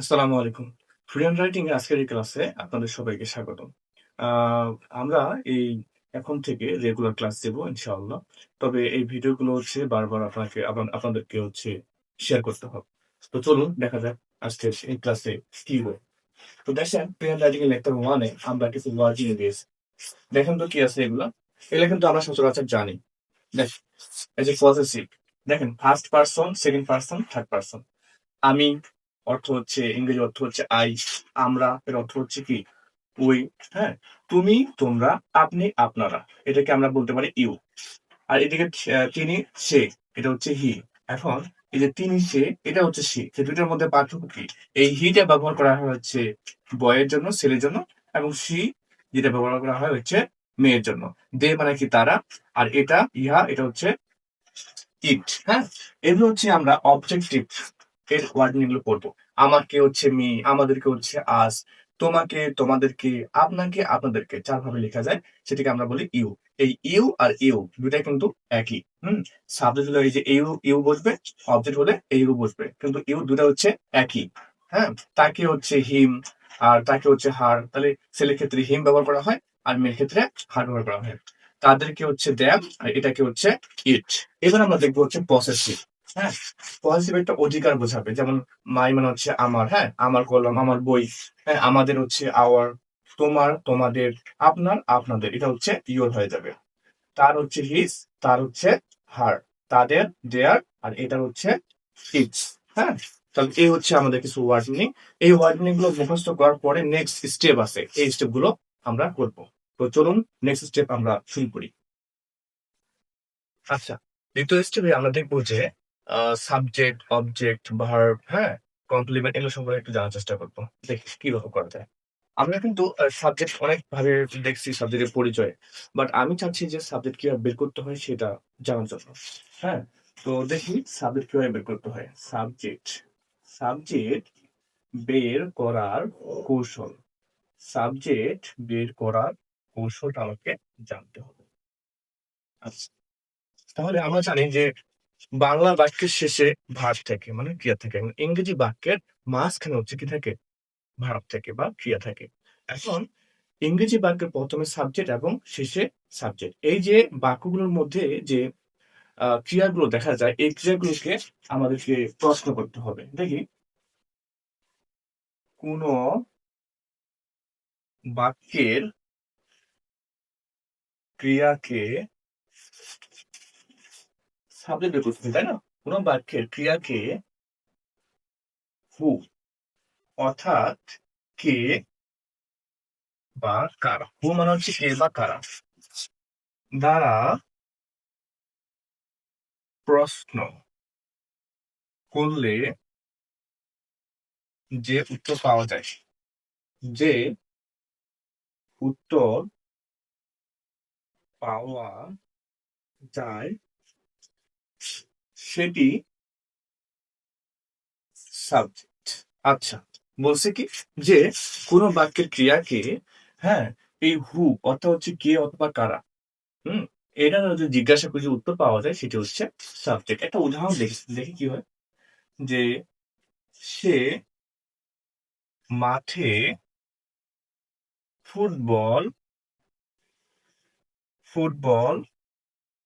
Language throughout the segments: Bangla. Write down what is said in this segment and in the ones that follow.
আসসালামু আলাইকুম। ফ্রিল্যান্স রাইটিং আজকের এই ক্লাসে আপনাদের সবাইকে স্বাগত আমরা এই এখন থেকে রেগুলার ক্লাস দেব ইনশাআল্লাহ। তবে এই ভিডিওগুলো হচ্ছে বারবার আপনাকে আপনাদেরকে হচ্ছে শেয়ার করতে হবে। তো চলুন দেখা যাক আজকে এই ক্লাসে কি হয়। তো দেখেন ফ্রিল্যান্স রাইটিং এর লেকচার 1 এ আমরা কিছু ওয়ার্ডিং দিয়েছি। দেখেন তো কি আছে এগুলা? এগুলা কিন্তু আমরা সচরাচর জানি। দেখ এই যে পসেসিভ দেখেন first person, second person, third person. আমি অর্থ হচ্ছে ইংরেজি অর্থ হচ্ছে আই, আমরা এর অর্থ হচ্ছে কি উই, হ্যাঁ? তুমি, তোমরা, আপনি, আপনারা। এটাকে আমরা বলতে পারি ইউ। আর এদিকে তিনি, সে এটা হচ্ছে হি। এখন এই যে তিনি, সে এটা হচ্ছে সে। সে দুইটার মধ্যে পার্থক্য কি? এই হিটা ব্যবহার করা হয় হচ্ছে বয়ের জন্য, ছেলের জন্য এবং সি যেটা ব্যবহার করা হয় হচ্ছে মেয়ের জন্য। দে মানে কি তারা আর এটা ইহা এটা হচ্ছে ইট, হ্যাঁ? এগুলো হচ্ছে আমরা অবজেক্টিভ এর ওয়ার্ডিংগুলো পড়ব। আমাকে হচ্ছে মি, আমাদেরকে হচ্ছে আস, তোমাকে, তোমাদেরকে, আপনাকে, আপনাদেরকে ৪ ভাবে লেখা যায়। সেটাকে আমরা বলি ইউ। এই ইউ আর ইউ ২ টাই কিন্তু একই। হুম? সাবজেক্ট হলে এই যে ইউ, ইউ বসবে, অবজেক্ট হলে ইউ বসবে। কিন্তু ইউ ২ টা হচ্ছে একই। হ্যাঁ? তাকে হচ্ছে হিম আর তাকে হচ্ছে হার। তাহলে ছেলের ক্ষেত্রে হিম ব্যবহার করা হয় আর মেয়ের ক্ষেত্রে হার ব্যবহার করা হয়। তাদেরকে হচ্ছে দ্যাম আর এটাকে হচ্ছে ইট। এবার আমরা দেখব হচ্ছে পসেসিভ। হ্যাঁ? পসেসিভ একটা অধিকার বোঝাবে। যেমন মাই মানে হচ্ছে আমার, হ্যাঁ? আমার কলম, আমার বই, হ্যাঁ? আমাদের হচ্ছে আওয়ার, তোমার, তোমাদের, আপনার, আপনাদের। এটা হচ্ছে ইওর হয়ে যাবে। তার হচ্ছে হিজ, তার হচ্ছে হার, তাদের দেয়ার আর এটা হচ্ছে ইটস। হ্যাঁ? তাহলে এই হচ্ছে আমাদের কিছু ওয়ার্ড মিনিং। এই ওয়ার্ড মিনিংগুলো মুখস্থ করার পরে নেক্সট স্টেপ আছে। এই স্টেপগুলো আমরা করব। তো চলুন নেক্সট স্টেপ আমরা শুরু করি। আচ্ছা, দ্বিতীয় স্টেপে আমরা দেখব যে সাবজেক্ট, অবজেক্ট, ভার্ব, হ্যাঁ? কমপ্লিমেন্ট এগুলো সম্পর্কে একটু জানার চেষ্টা করব। দেখি কীভাবে করা যায়। আমরা কিন্তু সাবজেক্ট অনেকভাবে দেখছি সাবজেক্টের পরিচয়। বাট আমি চাচ্ছি যে সাবজেক্ট কীভাবে বের করতে হয় সেটা জানার জন্য। হ্যাঁ? তো দেখি সাবজেক্ট কীভাবে বের করতে হয়। সাবজেক্ট, সাবজেক্ট বের করার কৌশল। সাবজেক্ট বের করার কৌশলটা আমাকে জানতে হবে। আচ্ছা। তাহলে আমরা জানি যে বাংলা বাক্যের শেষে ভার্ব থাকে মানে ক্রিয়া থাকে। ইংরেজি বাক্যের মাঝখানে হচ্ছে কি থাকে? ভার্ব থাকে বা ক্রিয়া থাকে। এখন ইংরেজি বাক্যের প্রথমে সাবজেক্ট এবং শেষে সাবজেক্ট। এই যে বাক্যগুলোর মধ্যে যে ক্রিয়াগুলো দেখা যায়, এই ক্রিয়াগুলোকে আমাদেরকে প্রশ্ন করতে হবে। দেখি কোন বাক্যের ক্রিয়াকে সাবজেক্ট বের করতে তাই না? কোন বাক্যের ক্রিয়াকে হু অর্থাৎ কে বা কারা। হু মানে হচ্ছে কে বা কারা। দ্বারা প্রশ্ন করলে যে উত্তর পাওয়া যায়, যে উত্তর পাওয়া যায় সেটি সাবজেক্ট। আচ্ছা, বলছে কি যে কোন বাক্যের ক্রিয়াকে হ্যাঁ, এই হু অর্থাৎ হচ্ছে কে অথবা কারা। হুম? এটা যদি জিজ্ঞাসা করে উত্তর পাওয়া যায় সেটি হচ্ছে সাবজেক্ট। একটা উদাহরণ দেখি দেখি কি হয়? যে সে মাঠে ফুটবল ফুটবল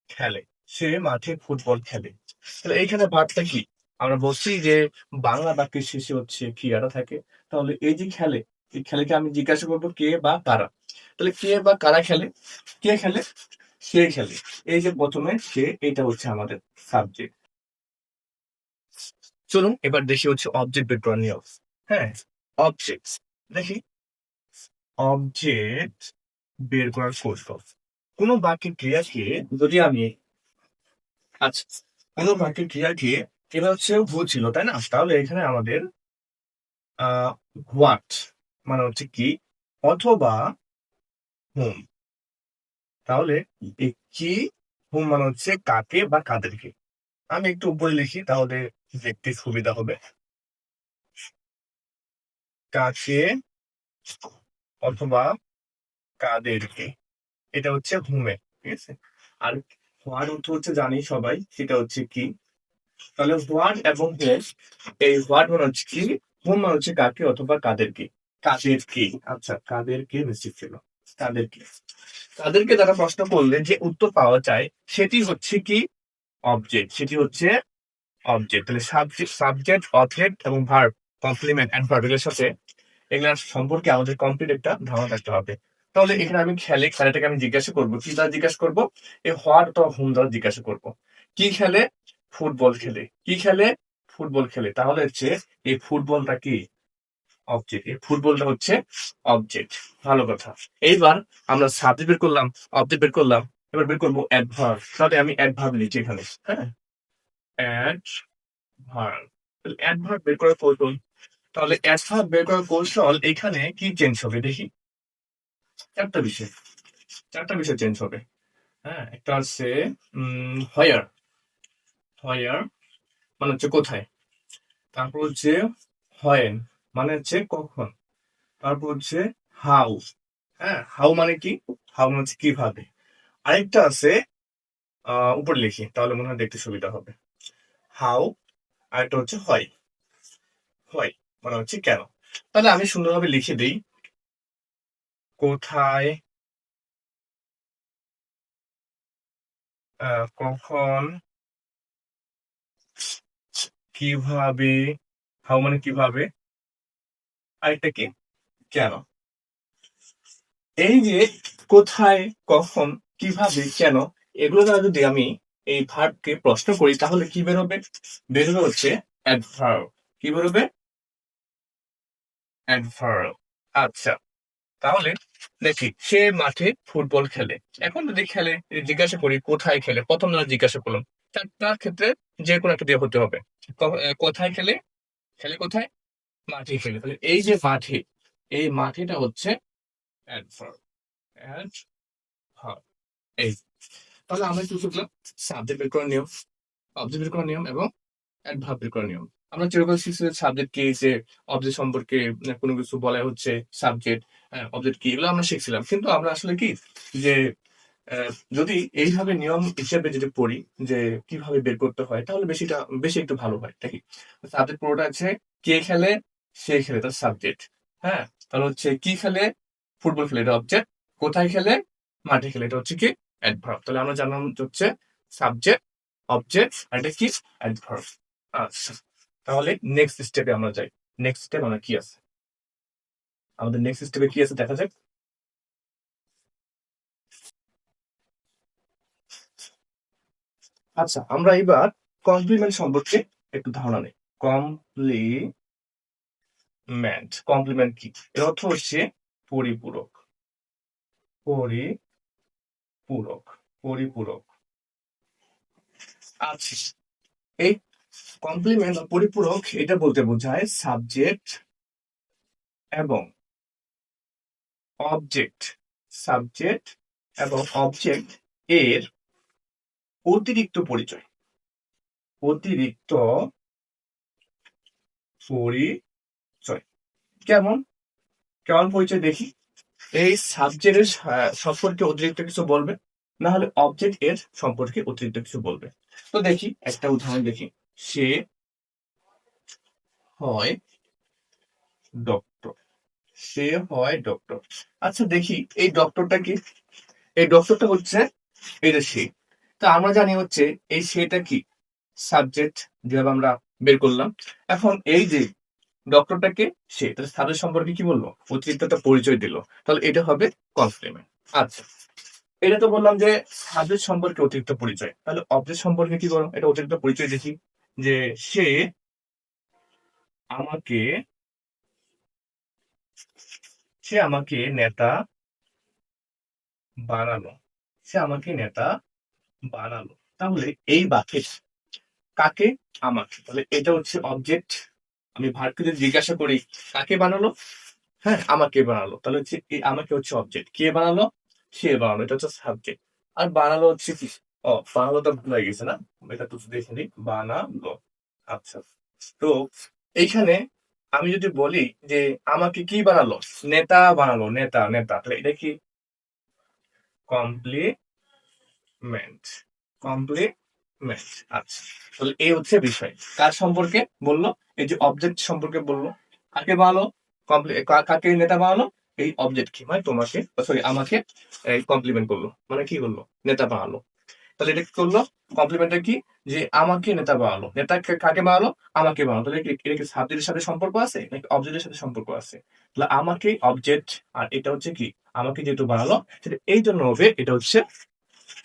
খেলে। সে মাঠে ফুটবল খেলে। তাহলে এইখানে ভার্বটা কি? আমরা বলছি যে বাংলা বাক্যের শেষে হচ্ছে ক্রিয়াটা থাকে। তাহলে এই যে খেলে, এই খেলেকে আমি জিজ্ঞাসা করব কে বা কারা। তাহলে কে বা কারা খেলে? কে খেলে? সে খেলে। এই যে প্রথমে সে এটা হচ্ছে আমাদের সাবজেক্ট। চলুন এবার দেখি হচ্ছে অবজেক্ট নিয়ম। হ্যাঁ? অবজেক্ট দেখি অবজেক্ট বের করার। কোন বাক্যের ক্রিয়াকে যদি আমি আচ্ছা, কোন বাক্যের ক্রিয়াকে এটা হচ্ছে হু ছিল, তাই না? তাহলে এখানে আমাদের হোয়াট মানে হচ্ছে কি অথবা হুম। তাহলে কি, হুম মানে হচ্ছে কাকে বা কাদেরকে। আমি একটু উপরে লিখি তাহলে দেখতে সুবিধা হবে। কাকে অথবা কাদেরকে। এটা হচ্ছে হুমে, ঠিক আছে? আর হোয়াট অর্থ হচ্ছে জানি সবাই সেটা হচ্ছে কি। তাহলে হোয়াট এবং হুম এই হোয়াট মানে হচ্ছে কি, হোম মানে হচ্ছে কাকে অথবা কাদেরকে? কাদেরকে। আচ্ছা কাদেরকে নিশ্চিত ছিল। কাদেরকে। তাদেরকে তারা প্রশ্ন করলে যে উত্তর পাওয়া যায় সেটি হচ্ছে কি? অবজেক্ট সেটি হচ্ছে অবজেক্ট তাহলে সাবজেক্ট সাবজেক্ট অবজেক্ট এবং ভার্ব কমপ্লিমেন্ট অ্যান্ড ভার্বের সাথে এগুলার সম্পর্কে আমাদের কমপ্লিট একটা ধারণা থাকতে হবে। তাহলে এখানে আমি খেলে খেলাটাকে আমি জিজ্ঞাসা করব কি দ্বারা জিজ্ঞাসা করব? এই হোয়াট অথবা হুম দ্বারা জিজ্ঞাসা করব। কি খেলে? ফুটবল খেলে। কি খেলে? ফুটবল খেলে। তাহলে হচ্ছে এই ফুটবলটা কি? অবজেক্ট। এই ফুটবলটা হচ্ছে অবজেক্ট। ভালো কথা। এইবার আমরা সাবজেক্ট বের করলাম অবজেক্ট বের করলাম। এবার বের করব অ্যাডভার্ব তাহলে আমি অ্যাডভার্ব লিখছি এখানে হ্যাঁ? অ্যাডভার্ব অ্যাডভার্ব বের করার কৌশল তাহলে অ্যাডভার্ব বের করার কৌশল এখানে কি চেঞ্জ হবে দেখি। চারটা বিষয়। চারটা বিষয় চেঞ্জ হবে। হ্যাঁ একটা আছে হয়ার হয়ার মানে হচ্ছে কোথায়? তারপর হচ্ছে হয়েন মানে হচ্ছে কখন? তারপর হচ্ছে হাউ হ্যাঁ হাউ মানে কি? হাউ মানে হচ্ছে কীভাবে? আরেকটা আছে উপরে লিখি, তাহলে মনে হয় দেখতে সুবিধা হবে। হাউ আরেকটা হচ্ছে হয় হয় মানে হচ্ছে কেন? তাহলে আমি সুন্দরভাবে লিখে দিই। কোথায়? কখন? কীভাবে? হাউ মানে কীভাবে? আরেকটা কি? কেন? এই যে কোথায়, কখন, কীভাবে, কেন, এগুলো দ্বারা যদি আমি এই ভার্বকে প্রশ্ন করি, তাহলে কি বেরোবে? বেরোবে হচ্ছে অ্যাডভার্ব কি বেরোবে? অ্যাডভার্ব আচ্ছা। তাহলে দেখি, সে মাঠে ফুটবল খেলে। এখন যদি খেলে, জিজ্ঞাসা করি, কোথায় খেলে? প্রথম না জিজ্ঞাসা করলাম, তার তার ক্ষেত্রে যে কোনো একটা দিয়ে হতে হবে। কোথায় খেলে? খেলে কোথায়? মাঠে খেলে। তাহলে এই যে মাঠে, এই মাঠেটা হচ্ছে এই তাহলে আমরা কি শিখলাম সাবজেক্ট বের করার নিয়ম অবজেক্ট বের করার নিয়ম এবং অ্যাডভার্ব বের করার নিয়ম। আমরা যেরকম শিখছি সাবজেক্ট কি, যে অবজেক্ট সম্পর্কে কোনো কিছু বলা হচ্ছে সাবজেক্ট অবজেক্ট কি, এগুলো আমরা শিখছিলাম। কিন্তু আমরা আসলে কি, যে যদি এইভাবে নিয়ম হিসেবে যদি পড়ি, যে কীভাবে বের করতে হয়, তাহলে বেশিটা, বেশি একটু ভালো হয় ঠিক সাবজেক্ট পুরোটা আছে কে খেলে, সে খেলে, তার সাবজেক্ট হ্যাঁ? তাহলে হচ্ছে কি খেলে ফুটবল খেলে, এটা অবজেক্ট কোথায় খেলে, মাঠে খেলে, এটা হচ্ছে কি অ্যাডভার্ব তাহলে আমরা জানলাম হচ্ছে সাবজেক্ট অবজেক্ট আর এটা কি অ্যাডভার্ব আচ্ছা। তাহলে নেক্সট স্টেপে আমরা যাই। নেক্সট স্টেপ আমরা কি আছে? আমাদের নেক্সট স্টেপে কি আছে দেখা যাক। আচ্ছা আমরা এবার কমপ্লিমেন্ট সম্পর্কে একটু ধারণা নেই। কমপ্লিমেন্ট কমপ্লিমেন্ট কি? এর অর্থ হচ্ছে পরিপূরক। পরিপূরক। পরিপূরক। আচ্ছা এই কমপ্লিমেন্ট পরিপূরক এটা বলতে বোঝায় সাবজেক্ট এবং অবজেক্ট সাবজেক্ট এবং অবজেক্ট এর অতিরিক্ত পরিচয়। অতিরিক্ত পরিচয়। কেমন? কেমন পরিচয় দেখি? এই সাবজেক্টের সম্পর্কে অতিরিক্ত কিছু বলবে? না হলে অবজেক্ট এর সম্পর্কে অতিরিক্ত কিছু বলবে। তো দেখি, একটা উদাহরণ দেখি। সে হয় ডক্টর। সে হয় ডক্টর। আচ্ছা দেখি এই ডক্টরটা কি? এই ডক্টরটা হচ্ছে এটা সে। তা আমরা জানি হচ্ছে এই সেটা কি? সাবজেক্ট যেভাবে আমরা বের করলাম। এখন এই যে ডক্টরটাকে সে। তাহলে সাবজেক্ট সম্পর্কে কি বলল অতিরিক্ত একটা পরিচয় দিল। তাহলে এটা হবে কমপ্লিমেন্ট আচ্ছা এটা তো বললাম যে সাবজেক্ট সম্পর্কে অতিরিক্ত পরিচয়। তাহলে অবজেক্ট সম্পর্কে কি করো এটা অতিরিক্ত পরিচয় দেখি। যে সে আমাকে সে আমাকে নেতা বানালো। সে আমাকে নেতা বানালো। তাহলে এই বাক্যে কাকে আমাকে? তাহলে এটা হচ্ছে অবজেক্ট আমি ভার্বকে যদি জিজ্ঞাসা করি, কাকে বানালো? হ্যাঁ আমাকে বানালো। তাহলে হচ্ছে আমাকে হচ্ছে অবজেক্ট কে বানালো? সে বানালো। এটা হচ্ছে সাবজেক্ট আর বানালো হচ্ছে কি? ও বানালো তো ভুল গেছে না? এটা তো দেখে নিই। বানালো। আচ্ছা। তো এইখানে আমি যদি বলি যে আমাকে কি বানালো? নেতা বানালো, নেতা নেতা। তাহলে এটা কি? কমপ্লিমেন্ট কমপ্লিমেন্ট আচ্ছা। তাহলে এই হচ্ছে বিষয়। কার সম্পর্কে বলল? এই যে অবজেক্ট সম্পর্কে বলল। কাকে বানালো? কাকে নেতা বানালো? এই অবজেক্ট কি? মানে তোমাকে সরি আমাকে কমপ্লিমেন্ট করল। মানে কি করল? নেতা বানালো। তাহলে এটা কি করল? কমপ্লিমেন্টটা কি? যে আমাকে নেতা বানালো। নেতা কাকে বানালো? আমাকে বানালো। তাহলে এটা কি সাবজেক্টের সাথে সম্পর্ক আছে? নাকি অবজেক্টের সাথে সম্পর্ক আছে? তাহলে আমাকে অবজেক্ট আর এটা হচ্ছে কি? আমাকে যেহেতু বানালো সেটা এই জন্য হবে এটা হচ্ছে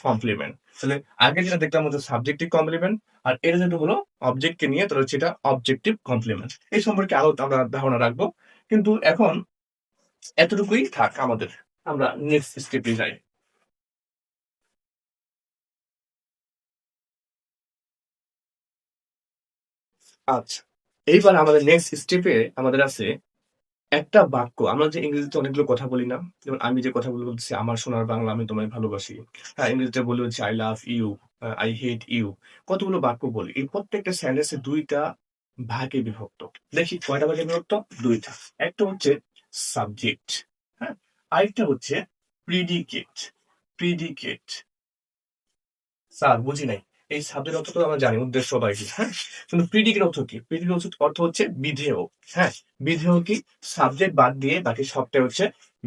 কমপ্লিমেন্ট তাহলে আগে যেটা দেখলাম হচ্ছে সাবজেক্টিভ কমপ্লিমেন্ট আর এটা যেটা হলো অবজেক্টকে নিয়ে, তাহলে হচ্ছে এটা অবজেক্টিভ কমপ্লিমেন্ট এই সম্পর্কে আরও আমরা ধারণা রাখব। কিন্তু এখন এতটুকুই থাক আমাদের। আমরা নেক্সট স্টেপে যাই। আচ্ছা এইবার আমাদের নেক্সট স্টেপে আমাদের আছে একটা বাক্য। আমরা যে ইংরেজিতে অনেকগুলো কথা বলি না, যেমন আমি যে কথাগুলো বলছি, আমার সোনার বাংলা আমি তোমায় ভালোবাসি। হ্যাঁ ইংরেজিতে বলি হচ্ছে I love you I hate you কতগুলো বাক্য বলি। এই প্রত্যেকটা সেন্টেন্সে দুইটা ভাগে বিভক্ত। দেখি কয়টা ভাগে বিভক্ত? দুইটা। একটা হচ্ছে সাবজেক্ট হ্যাঁ? আরেকটা হচ্ছে প্রিডিকেট প্রিডিকেট স্যার, বুঝি নাই? এই সাবজেক্ট অর্থ তো আমরা জানি, উদ্দেশ্য বা কি হ্যাঁ? কিন্তু প্রিডিকেট অর্থ কি? প্রিডিকেট অর্থ হচ্ছে বিধেয় হ্যাঁ? বিধেয় কি? সাবজেক্ট বাদ দিয়ে বাকি সবটাই হচ্ছে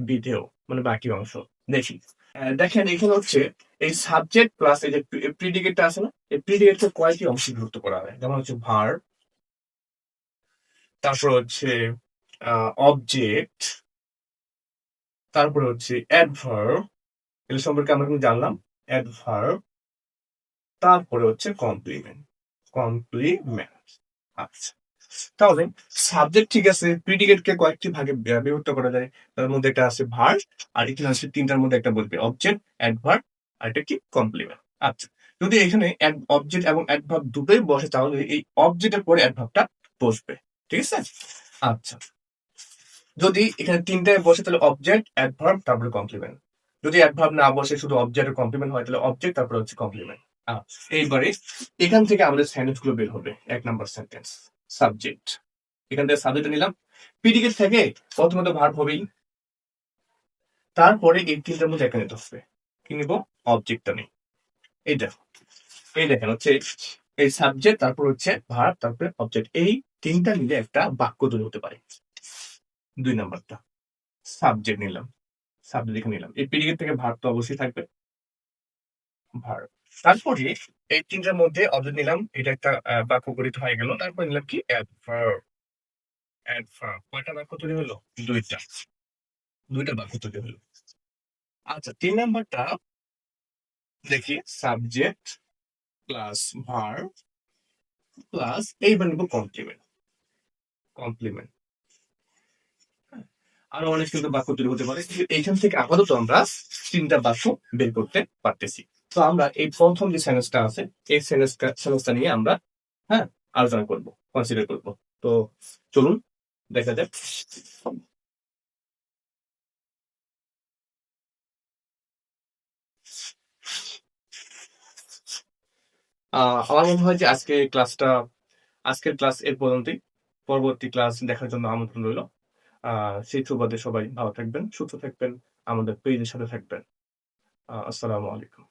বিধেয় মানে বাকি অংশ। দেখি। দেখেন, এখানে হচ্ছে এই সাবজেক্ট প্লাস এই যে প্রিডিকেটটা আছে না? এই প্রিডিকেটকে কয়েকটি অংশে বিভক্ত করা হয়। যেমন হচ্ছে ভার তারপর হচ্ছে অবজেক্ট তারপরে হচ্ছে অ্যাডভার্ব এগুলো সম্পর্কে আমরা কিন্তু জানলাম? অ্যাডভার্ব তারপরে হচ্ছে কমপ্লিমেন্ট কমপ্লিমেন্ট আচ্ছা তাহলে সাবজেক্ট ঠিক আছে প্রিডিকেট কে কয়েকটি ভাগে বিভক্ত করা যায়। তার মধ্যে একটা আছে ভার আর এখানে আছে তিনটার মধ্যে একটা বলবে অবজেক্ট অ্যাডভার্ব আর এটা কি কমপ্লিমেন্ট আচ্ছা যদি এখানে অবজেক্ট এবং অ্যাডভার্ব দুটোই বসে, তাহলে এই অবজেক্টের পরে অ্যাডভার্বটা বসবে, ঠিক আছে? আচ্ছা যদি এখানে তিনটায় বসে, তাহলে অবজেক্ট অ্যাডভার্ব তারপরে কমপ্লিমেন্ট যদি অ্যাডভার্ব না বসে, শুধু অবজেক্ট কমপ্লিমেন্ট হয়, তাহলে অবজেক্ট তারপরে হচ্ছে কমপ্লিমেন্ট এইবারে এখান থেকে আমাদের সেন্টেন্সগুলো বের হবে। এক নাম্বার সেন্টেন্স সাবজেক্ট এখান থেকে সাবজেক্ট নিলাম। প্রিডিকেট থেকে প্রথমত ভার্ব হবেই। তারপরে এই তিনটার মধ্যে একটা নিতে হবে কি নিব? অবজেক্টটা নেই। এই দেখো, এই দেখেন হচ্ছে এই সাবজেক্ট তারপর হচ্ছে ভার্ব তারপরে অবজেক্ট এই তিনটা মিলে একটা বাক্য তৈরি হতে পারে। দুই নাম্বারটা সাবজেক্ট নিলাম। সাবজেক্ট নিলাম। এই পিডিকেট থেকে ভার্ব তো অবশ্যই থাকবে। ভার্ব তারপরে এই তিনটার মধ্যে অবজেক্ট নিলাম। এটা একটা বাক্য গঠিত হয়ে গেল। তারপর নিলাম কি? কয়টা বাক্য তৈরি হলো? দুইটা। দুইটা বাক্য তৈরি হলো। আচ্ছা তিন নাম্বারটা দেখি। সাবজেক্ট প্লাস ভার্ব প্লাস এইবার নিব কমপ্লিমেন্ট কমপ্লিমেন্ট আরও অনেক কিন্তু বাক্য তৈরি হতে পারে। এইখান থেকে আপাতত আমরা তিনটা বাক্য বের করতে পারতেছি। তো আমরা এই প্রথম যে সেন্টেন্সটা আছে, এই সেন্টেন্সটা সেন্টেন্সটা নিয়ে আমরা হ্যাঁ আলোচনা করব কনসিডার করব। তো চলুন, দেখা যাক। আমার মনে হয় যে আজকে ক্লাসটা আজকের ক্লাস এর পর্যন্তই। পরবর্তী ক্লাস দেখার জন্য আমন্ত্রণ রইল। সেই সুবাদে সবাই ভালো থাকবেন, সুস্থ থাকবেন, আমাদের পেজের সাথে থাকবেন। আসসালামু আলাইকুম।